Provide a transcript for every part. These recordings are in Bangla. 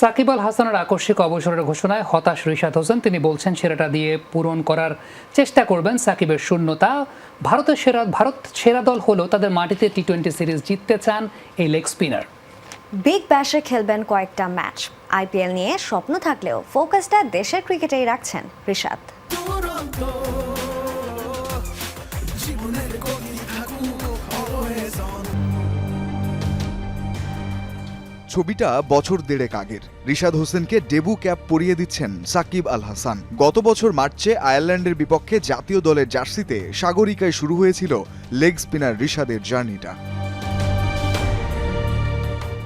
সাকিব আল হাসানের আকস্মিক অবসরের ঘোষণায় হতাশ রিশাদ হোসেন। তিনি বলছেন, সেরাটা দিয়ে পূরণ করার চেষ্টা করবেন সাকিবের শূন্যতা। ভারতের সেরা, ভারত সেরা দল হলো তাদের মাটিতে টি টোয়েন্টি সিরিজ জিততে চান এই লেগ স্পিনার। বিগ ব্যাশে খেলবেন কয়েকটা ম্যাচ। আইপিএল নিয়ে স্বপ্ন থাকলেও ফোকাসটা দেশের ক্রিকেটেই রাখছেন ঋষাদ ছবিটা বছর দেড়েক আগের। রিশাদ হোসেনকে ডেবু ক্যাপ পরিয়ে দিচ্ছেন সাকিব আল হাসান। গত বছর মার্চে আয়ারল্যান্ডের বিপক্ষে জাতীয় দলের জার্সিতে সাগরিকায় শুরু হয়েছিল লেগ স্পিনার রিশাদের জার্নিটা।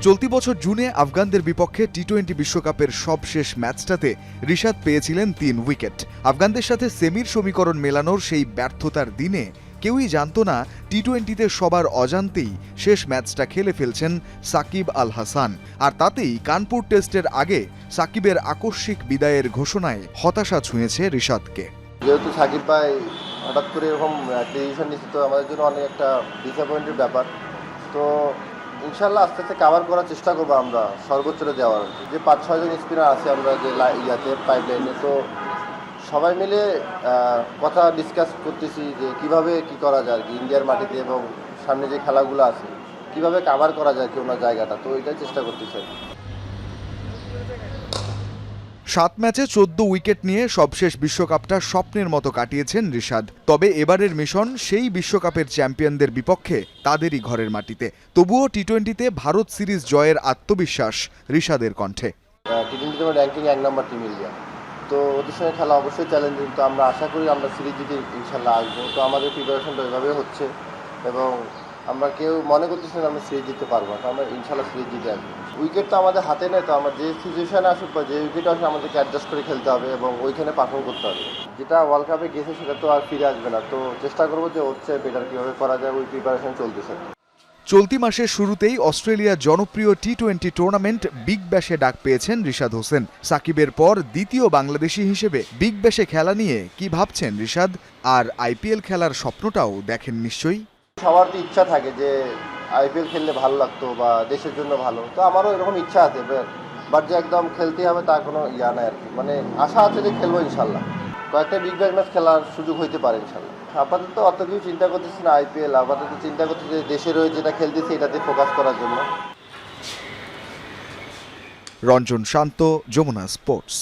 চলতি বছর জুনে আফগানদের বিপক্ষে টি টোয়েন্টি বিশ্বকাপের সবশেষ ম্যাচটাতে রিশাদ পেয়েছিলেন তিন উইকেট। আফগানদের সাথে সেমির সমীকরণ মেলানোর সেই ব্যর্থতার দিনে কেউই জানতো না টি টোয়েন্টিতে সবার অজান্তেই শেষ ম্যাচটা খেলে ফেলছেন সাকিব আল হাসান। আর তাতেই কানপুর টেস্টের আগে সাকিবের আকস্মিক বিদায়ের ঘোষণায় হতাশা ছুঁয়েছে রিশাদকে। যেহেতু সাকিব ভাই হঠাৎ করে এরকম ডিসিশন নিচ্ছে তো আমাদের জন্য অনেক একটা ডিসঅ্যাপয়েন্টেড ব্যাপার। তো ইনশাল্লাহ আস্তে আস্তে কাভার করার চেষ্টা করব আমরা, সর্বোচ্চটা দেওয়ার। যে পাঁচ ছয়জন স্পিনার আছে আমরা যে ইয়াতে পাইপ লাইনে তো সবাই মিলে কথা ডিসকাস করতেছি যে কীভাবে কি করা যায় কি ইন্ডিয়ার মাটিতে এবং সামনে যে খেলাগুলো আছে কীভাবে কাভার করা যায় কি ওনার জায়গাটা তো এটাই চেষ্টা করতেছি সাত ম্যাচে চোদ্দ উইকেট নিয়ে সবশেষ বিশ্বকাপটা স্বপ্নের মতো কাটিয়েছেন রিশাদ। তবে এবারের মিশন সেই বিশ্বকাপের চ্যাম্পিয়নদের বিপক্ষে তাদেরই ঘরের মাটিতে। তবুও টি টোয়েন্টিতে ভারত সিরিজ জয়ের আত্মবিশ্বাস রিশাদের কণ্ঠে। টি টোয়েন্টিতে র্যাঙ্কিং এক নম্বর টিম ইন্ডিয়া। তো ওদের সঙ্গে খেলা অবশ্যই চ্যালেঞ্জিং তো আমরা আশা করি আমরা সিরিজ জিতে ইনশাল্লাহ আসব। তো আমাদের প্রিপারেশনটা ওইভাবে হচ্ছে এবং আমরা কেউ মনে করতেছি না আমরা সিরিজ জিততে পারব না আমরা ইনশাল্লাহ সিরিজ জিতে আসব। উইকেট তো আমাদের হাতে নেই, তো আমরা যে সিচুয়েশনে আসুক বা যে উইকেট আসে আমাদেরকে অ্যাডজাস্ট করে খেলতে হবে এবং ওইখানে পারফর্ম করতে হবে। যেটা ওয়ার্ল্ড কাপে গেছে সেটা তো আর ফিরে আসবে না, তো চেষ্টা করব যে হচ্ছে বেটার কীভাবে করা যায়, ওই প্রিপারেশন চলতেছে। চলতি মাসের শুরুতেই অস্ট্রেলিয়ার জনপ্রিয় টি টোয়েন্টি টুর্নামেন্ট বিগ ব্যাশে ডাক পেয়েছেন রিশাদ হোসেন। সাকিবের পর দ্বিতীয় বাংলাদেশি হিসেবে বিগ ব্যাশে খেলা নিয়ে কি ভাবছেন রিশাদ? আর আইপিএল খেলার স্বপ্নটাও দেখেন নিশ্চয়ই? সবার তো ইচ্ছা থাকে যে আইপিএল খেললে ভালো লাগতো বা দেশের জন্য ভালো। তো আমারও এরকম ইচ্ছা আছে বাট যে একদম খেলতে হবে তার কোনো ইয়া নাই আর কি। মানে আশা আছে যে খেলব ইনশাল্লাহ। কয়েকটা বিগ ব্যাশ ম্যাচ খেলার সুযোগ হইতে পারে ইনশাল্লাহ আপাতত অত কিছু চিন্তা করতেছি না আইপিএল আপাতত চিন্তা করতেছি দেশের হয়ে যেটা খেলতেছি এটাতে ফোকাস করার জন্য। রঞ্জন শান্ত, যমুনা স্পোর্টস